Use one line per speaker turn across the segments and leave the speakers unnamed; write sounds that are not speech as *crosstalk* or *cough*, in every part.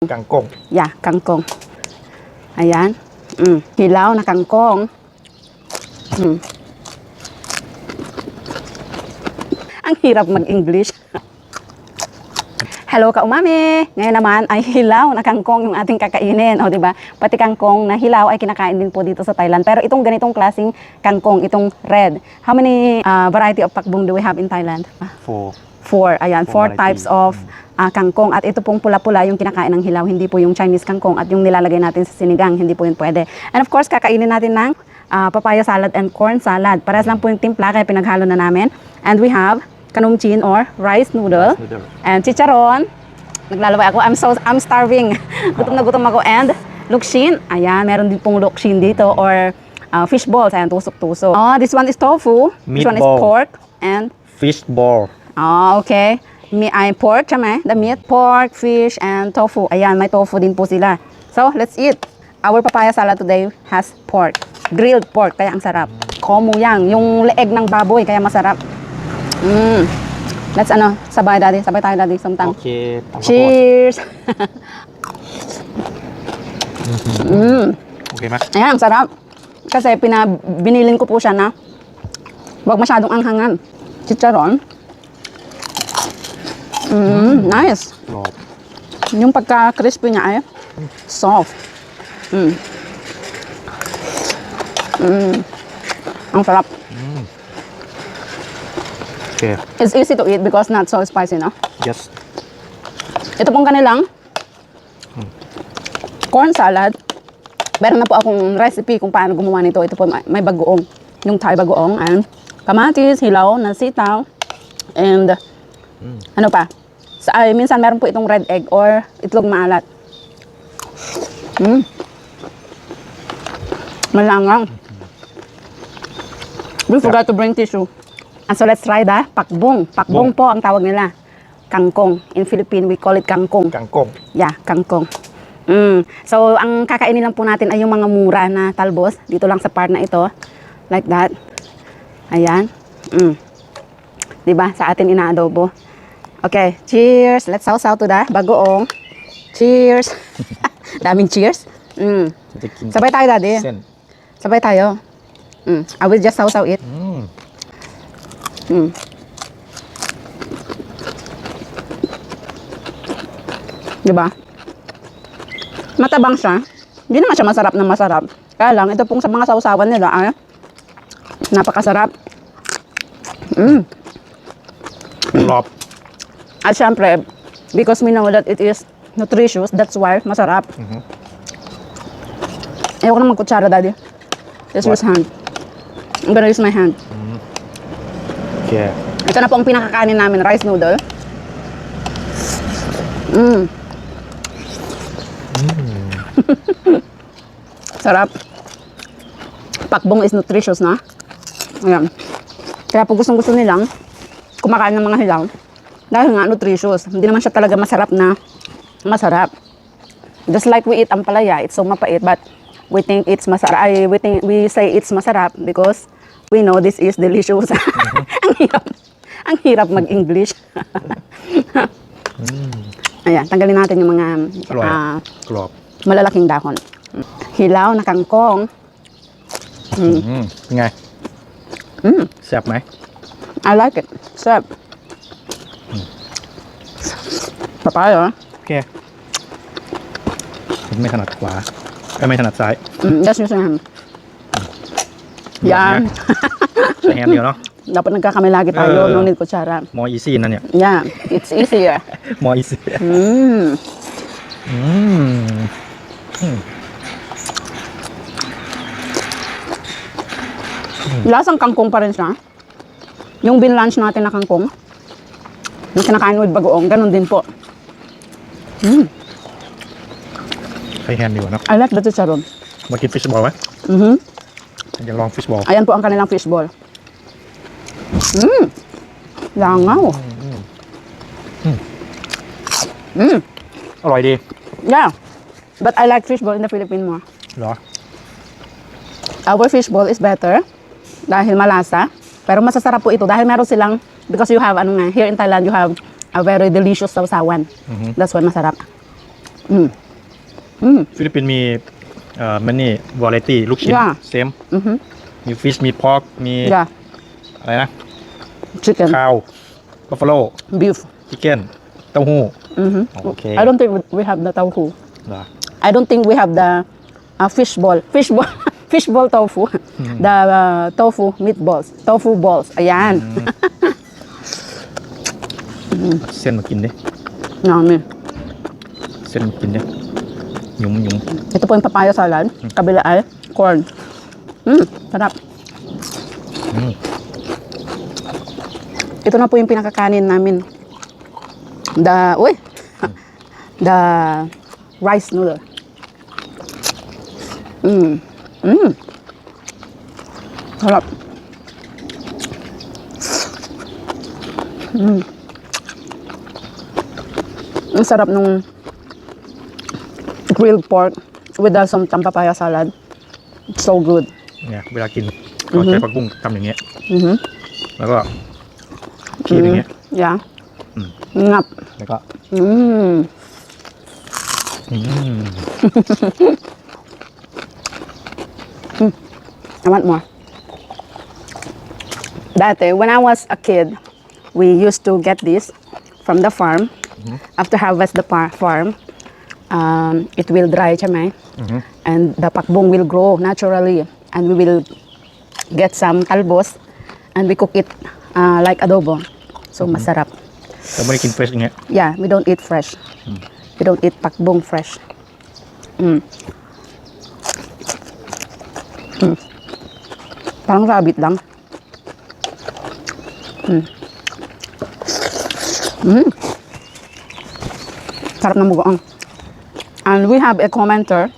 Kangkong.
Yeah, kangkong. Ayan. Mm. Hilaw na kangkong. Mm. Ang hirap mag-English. Hello ka umami! Ngayon naman ay hilaw na kangkong yung ating kakainin. O, di ba? Pati kangkong na hilaw ay kinakain din po dito sa Thailand. Pero itong ganitong klaseng kangkong, itong red. How many uh, variety of pakbong do we have in Thailand?
For
Four. Ayan,
Four
four types of ah, kangkong. At ito pong pula-pula yung kinakain ng hilaw, hindi po yung Chinese kangkong. At yung nilalagay natin sa sinigang, hindi po yun pwede. And of course, kakainin natin ng ah, papaya salad and corn salad. Pares lang po yung timpla, kaya pinaghalo na namin. And we have kanumchin or rice noodle.
Rice noodle.
And chicharon. Naglalaway ako. I'm so I'm starving. *laughs* gutom na gutom ako. And lukshin. Ayan, meron din pong lukshin dito or ah, fish balls. Ayan, tusok-tusok. Oh, this one is tofu. This one is pork. And
fish ball.
Oh, okay. Ay pork, tama? The meat, pork, fish, and tofu. Ayan, may tofu din po sila. So, let's eat. Our papaya salad today has pork. Grilled pork, kaya ang sarap. Komu yang, yung leeg ng baboy, kaya masarap. Mm. Let's ano, sabay daddy, sabay tayo daddy, samtang.
Okay.
Cheers! mm.
Okay ma?
Ayan, ang sarap. Kasi pinabilin ko po siya na huwag masyadong anghangan. Chicharon. Mm, nice.
Gulab.
Yung pagka-crispy niya ay soft. Mm. Mm. Ang sarap.
Okay.
It's easy to eat because not so spicy, no?
Just
Ito pong kanilang corn salad. Meron na po akong recipe kung paano gumawa nito. Ito po may may bagoong. Yung Thai bagoong and kamatis, hilaw, na sitaw, and ano pa? Sa, ay, minsan meron po itong red egg or itlog maalat. Mm. Malangang. We forgot to bring tissue. And so let's try the pakbong. Pakbong
Bong.
po ang tawag nila. Kangkong. In Philippine, we call it kangkong.
kangkong.
Yeah, kangkong. Mm. So, ang kakainin lang po natin ay yung mga mura na talbos. Dito lang sa part na ito. Like that. Ayan. Mm. Diba? Sa atin inaadobo. Okay, cheers. Let's sausaw to the bagoong. Cheers. *laughs* Daming cheers. Mm. Sabay tayo, daddy. Sabay tayo. Mm. I will just sausaw it.
Mm.
Mm. Diba? Matabang siya. Hindi naman siya masarap na masarap. Kaya lang, ito pong sa mga sausawan nila ay napakasarap. Mm.
Gulab.
At syempre, because we know that it is nutritious, that's why masarap.
Mhm.
Ayoko na magkutsara, daddy. Just use hand. I'm gonna use my hand.
Okay.
Ito na po ang pinakakanin namin, rice noodle. Mm. *laughs* Sarap. Pakbong is nutritious na. Ayan. Kaya po gustong gusto nilang kumakain ng mga hilaw. Dahil nga nutritious. Hindi naman siya talaga masarap na masarap. Just like we eat ang palaya, it's so mapait but we think it's masarap. I, we, think, we say it's masarap because we know this is delicious. *laughs* ang hirap. Ang hirap mag-English. *laughs* Ayan, tanggalin natin yung mga uh,
Klop.
malalaking dahon. Hilaw na kangkong.
Mm-hmm.
Mm.
Mm. Nga. Mm. Sap,
I like it. Sap. Sarap. Papaya.
โอเคผมไม่ถนัดขวาเอ้ยไม่ถนัดซ้าย
Mm, just use your hand. Yan.
ใช้แฮนด์เดียวเนาะ
Dapat nagkakamay lagi tayo.
Eh.
No need kutsara.
more easy นั่นเนี่ย
Yeah, it's easier.
more easy
Mm.
อืม
Lasang kangkong pa rin siya. Yung binlunch natin na kangkong, yung kinakain with bagoong, ganun din po. Mm,
ใช้แฮนด์ดีกว่าเนาะ
I like the chicharon.
มากินฟิชบอลไหม
Mhm.
อยากลองฟิชบอล
Ayan po ang kanilang fishball. Mm. Langaw. Mm.
อร่อยดี
Yeah. But I like fishball in the Philippines more.
เหรอ
Our fishball is better dahil malasa. Pero masasarap po ito dahil meron silang, because you have, ano nga, here in Thailand, you have a very delicious sausawan. That's why masarap. อืมอืม
ฟิลิปปินส์มีเอ่อมันนี่วาไรตี้ลูกชิ้น
Yeah.
เซม
อือฮึ
มีฟิชมีพอกมี
yeah
อะไรนะ
chicken
ข้าวบัฟฟาโล
beef
ชิคเก้นเต้าหู้
อือฮึ
โอเค
I don't think we have the tofu
เหรอ
I don't think we have the uh, fish ball fish ball fish ball tofu the uh, tofu meatballs tofu balls ayan
เส้นมากินดิ
Yummy.
เส้นมากินดิหยุ่มหยุ่ม
Ito po yung papaya salad. Kabila ay corn. Mm, sarap.
อืม
Ito na po yung pinakakanin namin. The, uy! The rice noodle. Mm. Mm. Sarap. Mm. Ang sarap nung grilled pork with the some papaya salad. It's so good.
เนี่ยเวลากินก็ใช้ผักบุ้งทำอย่างเงี้ย
Mm-hmm.
แล้วก็คีบอย่างเงี้ย
Yeah.
Mm.
Ngap.
แล้วก็
Mm.
อืม
I want more. Dati, when I was a kid, we used to get this from the farm. -hmm. After harvest the farm, um, it will dry, chame, mm -hmm. and the pakbong will grow naturally, and we will get some kalbos, and we cook it uh, like adobo. So
mm -hmm. masarap. Kamu eat fresh nga?
Yeah, we don't eat fresh. Mm. We don't eat pakbong fresh. Mm. Mm. Parang rabbit lang. Mm. Mm. Sarap ng bugoong. And we have a commenter.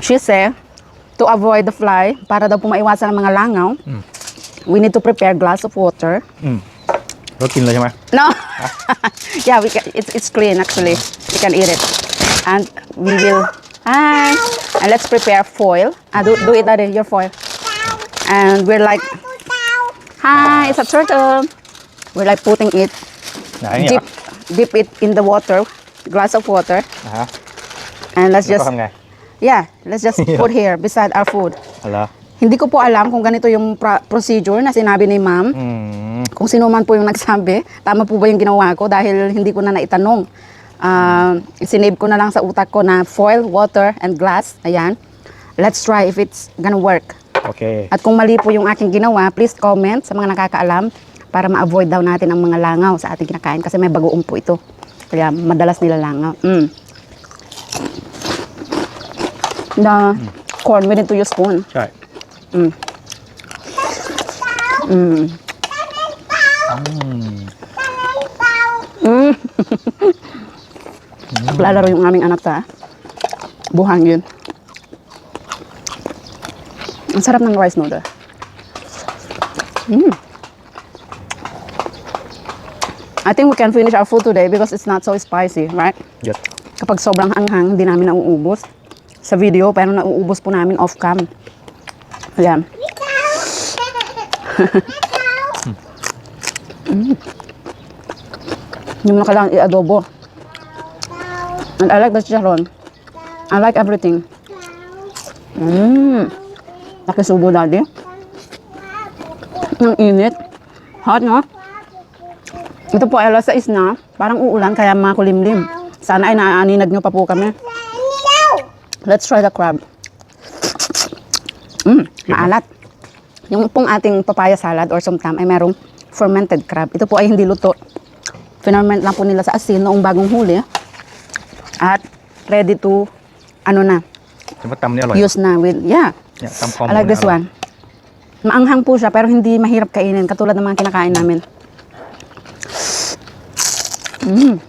She said, to avoid the fly, para daw po maiwasan ang mga langaw, we need to prepare glass of water
อืมแล้วกินเลยใช่ไหม
No. *laughs* yeah, we can, it's it's clean actually. We can eat it, and we will. Hi. And let's prepare foil. Ah, do do it, Daddy. Your foil. And we're like, hi, it's a turtle. We're like putting it,
ไหนเนี่ย
dip, dip it in the water, glass of water,
Aha.
and let's just,
Nakuha nga. Eh.
yeah, let's just *laughs* put here beside our food.
Hala.
Hindi ko po alam kung ganito yung pra- procedure na sinabi ni ma'am.
Mm.
Kung sino man po yung nagsabi, tama po ba yung ginawa ko dahil hindi ko na naitanong. Uh, sinave ko na lang sa utak ko na foil, water, and glass. Ayan. Let's try if it's gonna work.
Okay.
At kung mali po yung aking ginawa, please comment sa mga nakakaalam para ma-avoid daw natin ang mga langaw sa ating kinakain kasi may bagoong po ito. Kaya madalas nila langaw. Mm. The corn, we need to use spoon.
ใช่
Mm. Mm. Mm. Lalaro yung aming anak sa buhangin. Ang sarap ng rice noodle. Mm. I think we can finish our food today because it's not so spicy, right?
yes
Kapag sobrang anghang, hindi namin nauubos. Sa video, pero nauubos po namin off-cam. Ayan. Mm. Hindi mo na kailangan i-adobo. And I like the chicharon. I like everything. Mmm. Nakisubo daddy. Ang init. Hot, no? Ito po ay alas 6 na. Parang uulan kaya makulimlim. Sana ay naaaninag nyo pa po kami. Let's try the crab. Mm, maalat. Yung pong ating papaya salad or somtam ay merong fermented crab. Ito po ay hindi luto. Finorment lang po nila sa asin noong bagong huli. At ready to, ano na, use na with, yeah.
yeah
I like this one. Maanghang po siya pero hindi mahirap kainin katulad ng mga kinakain namin. Mm.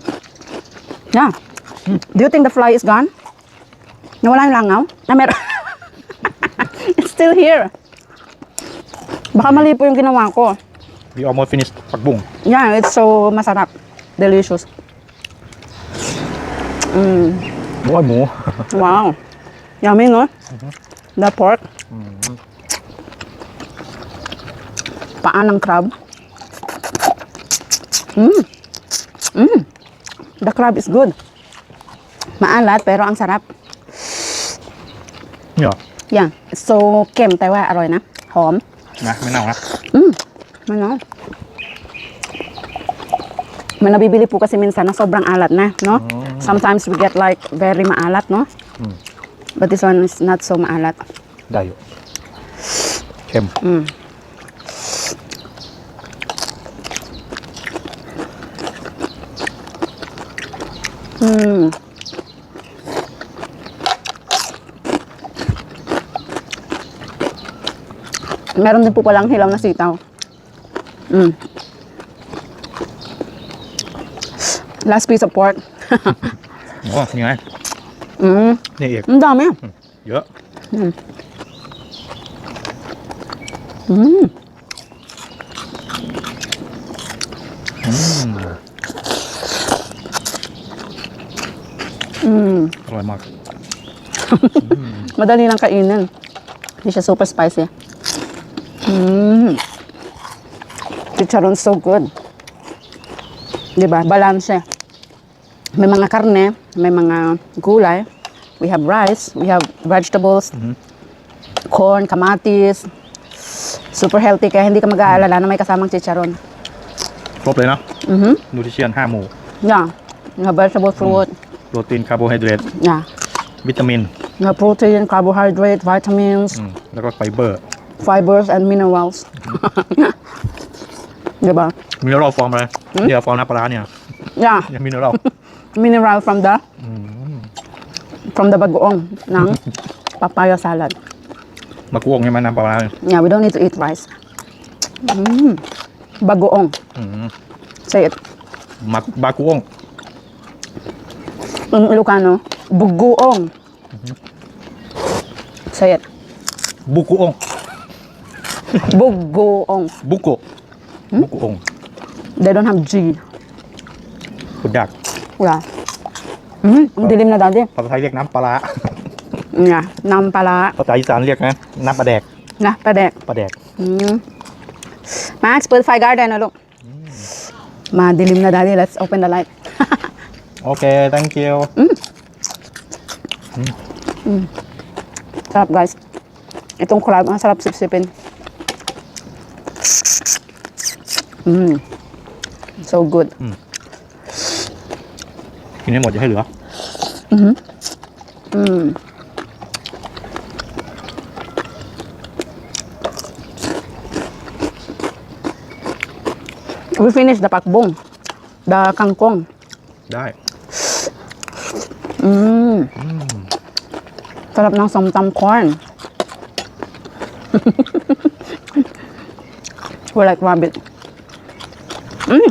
Yeah. Mm. Do you think the fly is gone? Nawala yung langaw? Na meron. *laughs* It's still here. Baka mali po yung ginawa ko.
We almost finished pagbong.
Yeah, it's so masarap. Delicious. Mm.
Buhay mo.
wow. Yummy, no? Mm -hmm. The pork. Mm -hmm. Paa ng crab. Mm. Mm. The crab is good. Maalat, pero ang sarap.
นี่เหรอ
Yeah. So, เค็มแต่ว่าอร่อยนะ หอม
นะไม่เน่านะ
Ano? May nabibili po kasi minsan na sobrang alat na, no? Sometimes we get like very maalat, no? But this one is not so maalat.
ได้อยู่เค็ม
Mm. Meron din po palang hilaw na sitaw. Mm. Last piece of pork. *laughs*
โอ้นี่ไง
mm.
นี่อีก
Ang dami.
เยอะ
Mm.
อื ร่อยมาก *laughs*
Madali lang kainin. Hindi siya super spicy. Mmm. Chicharon so good. Di ba? Balance siya. May mga karne, may mga gulay. We have rice, we have vegetables, corn, kamatis. Super healthy kaya hindi ka mag-aalala na may kasamang chicharon.
ครบเลยเนาะ
Mhm.
นูทริเชียนห้าหมู่
Yeah. You have vegetable fruit.
โปรตีนคาร์โบไฮเดรต
Yeah.
วิตามิน
You have protein, carbohydrate, vitamins.
อืมแล้วก็ไฟเบอร์
fibers and minerals. diba?
มินเนอรัลฟอร์มอะไรเดี๋ยวฟอร์มน้ำปลาร้าเนี่ย
Yeah,
เนี่ยมินเนอรัล
mineral from the from the bagoong ng papaya salad.
มะกรูดใช่ไหมน้ำปลาร้าเนี่ย
Yeah, we don't need to eat rice. Mm. Bagoong.
อืม
Say it.
มักบากุอง
In Ilocano, bugoong. Say it.
บุกุอง
Bugoong.
บุโกะบุกุอง
They don't have G.
คุณดัก
Yeah. Mm, ang dilim na dati.
ภาษาไทยเรียกน้ำปลาร้า
Yeah, nam pala.
ภาษาอีสานเรียกนะน้ำปลาแดก
Na, padek.
ปลาแดก
Mm. Max, put fire garden, ano? Madilim na daddy. Let's open the light.
โอเค thank you
สำหรับ guys ไอตรงคลายมาสำหรับสิบสิบเป็น อืม so good
กินให้หมดจะให้เหลือ
อืมอืม we finish the pakbong the kangkong
ได้
Sarap ng somtam corn. We're like rabbit. Mm.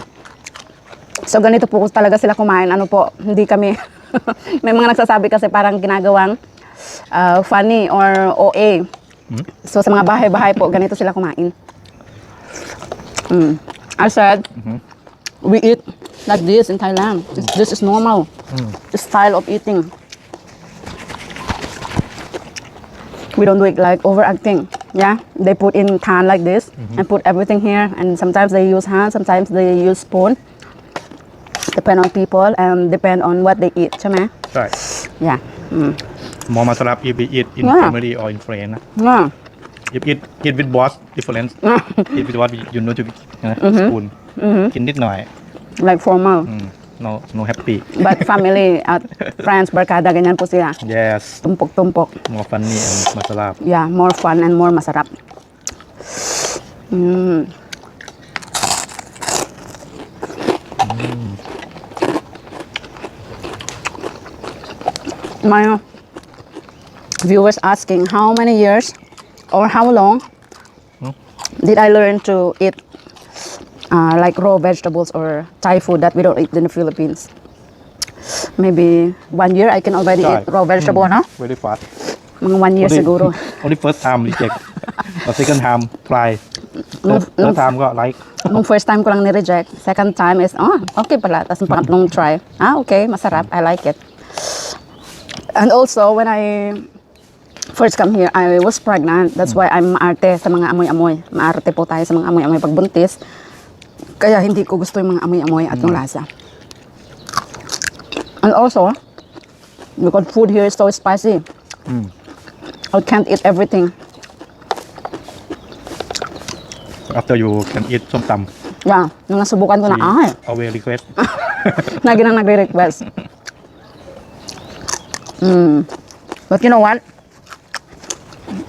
So ganito po talaga sila kumain. Ano po, hindi kami... *laughs* May mga nagsasabi kasi parang ginagawang uh, funny or OA. So sa mga bahay-bahay po, ganito sila kumain. Mm. I said, we eat like this in Thailand. This, this is normal style of eating. We don't do it like overacting. Yeah, they put in pan like this and put everything here, and sometimes they use hand, sometimes they use spoon. Depend on people and depend on what they eat, ใช่ไหม
ใช่
Yeah. Mm.
มอมาสลับ if we eat in
Yeah.
family or in friend นะ
Yeah.
if eat eat with boss difference *laughs* eat with what you know to be นะ spoon กินนิดหน่อย
Like formal.
อืม no no happy.
But family at friends berkada ganyan po sila. Ya?
Yes.
Tumpok-tumpok.
More fun and masarap.
Yeah, more fun and more masarap. Mm. My viewers asking how many years or how long
hmm?
did I learn to eat uh, like raw vegetables or Thai food that we don't eat in the Philippines? Maybe one year I can already
Thai.
eat raw vegetable, no?
very fast
Mga one year
only,
siguro. *laughs*
only first time reject or second time try third, third time ก็ like
Nung first time ko lang ni-reject. Second time is, oh, okay pala. Tapos yung pangatlong try, ah, okay, masarap. I like it. And also, when I first come here, I was pregnant. That's why I'm maarte sa mga amoy-amoy. Maarte po tayo sa mga amoy-amoy pagbuntis. Kaya hindi ko gusto yung mga amoy-amoy at yung mm. lasa. And also, because food here is so spicy,
mm.
I can't eat everything.
After you can eat some tam.
Yeah, nung nasubukan ko na, ay.
Ah, Away request. *laughs*
Lagi na nagre-request. Mm. But you know what?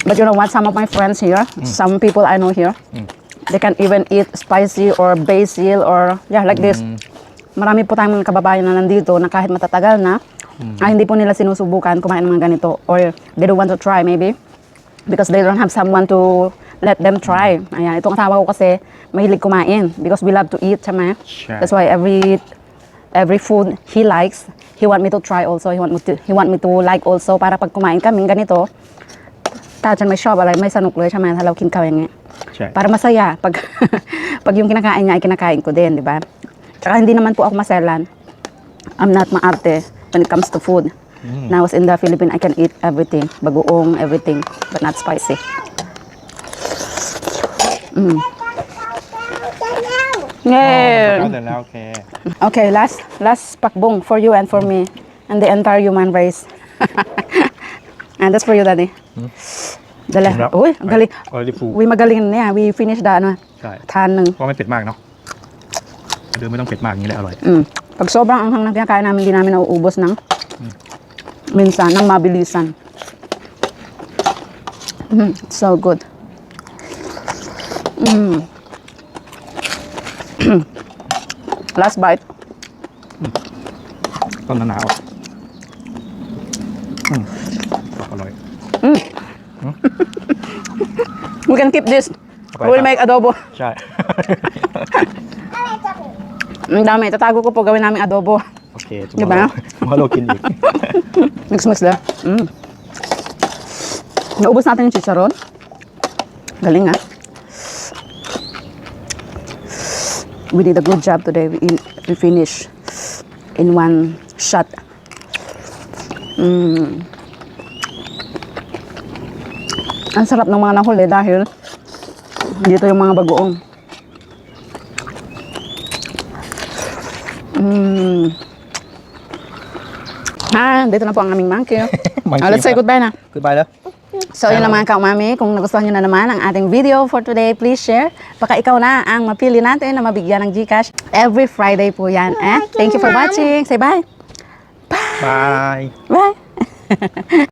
But you know what? Some of my friends here, mm. some people I know here, mm. they can even eat spicy or basil or yeah, like this. Marami po tayong mga kababayan na nandito na kahit matatagal na, ay hindi po nila sinusubukan kumain ng mga ganito or they don't want to try maybe because they don't have someone to let them try. Ayan, itong asawa ko kasi mahilig kumain because we love to eat, tama?
Sure.
That's why every every food he likes, he want me to try also. He want me to, he want me to like also para pag kumain kami ganito, ถ้าฉันไม่ชอบอะไรไม่สนุกเลยใช่ไหมถ้าเรากินข้าวอย่างเงี้ย
Sure.
Para masaya. Pag, *laughs* pag yung kinakain niya ay kinakain ko din, di ba? Tsaka hindi naman po ako maselan. I'm not maarte when it comes to food. Mm. Now, I was in the Philippines, I can eat everything. Bagoong, everything. But not spicy. Mm. Yeah.
Oh, okay.
okay, last last pakbong for you and for me and the entire human race. *laughs* and that's for you, Daddy. Mm. Dala.
ครับ
Uy, ang galing.
already full
We magaling na yan. We finish the ano,
ใช่
ทานหนึ่ง
เพราะไม่เผ็ดมากเนาะเดือไม่ต้องเผ็ดมากอย่างนี้แหละอร่อย
Mm. Pag sobrang anghang na kinakain namin, hindi namin nauubos ng minsan, ng mabilisan. Mm, so good. Mm. Last bite.
ต้นหนาวอืมอร่อย
We can keep this. We
will
make adobo.
Sure. *laughs*
Ang dami. Tatago ko po gawin namin adobo.
Okay, tomorrow. Diba? tomorrow kinig.
Next mas na. Mm. Naubos natin yung chicharon. Galing ah. We did a good job today. We, we finish in one shot. Mm. Ang sarap ng mga nahuli dahil dito yung mga bagoong. Mm. Ah, dito na po ang aming monkey. *laughs*
Ah, monkey
ah, let's say goodbye na.
Goodbye na.
So yun lang mga kaumami, kung nagustuhan nyo na naman ang ating video for today, please share. Baka ikaw na ang mapili natin na mabigyan ng Gcash. Every Friday po yan. Eh? Thank you for watching. Say bye. Bye.
Bye.
Bye. *laughs*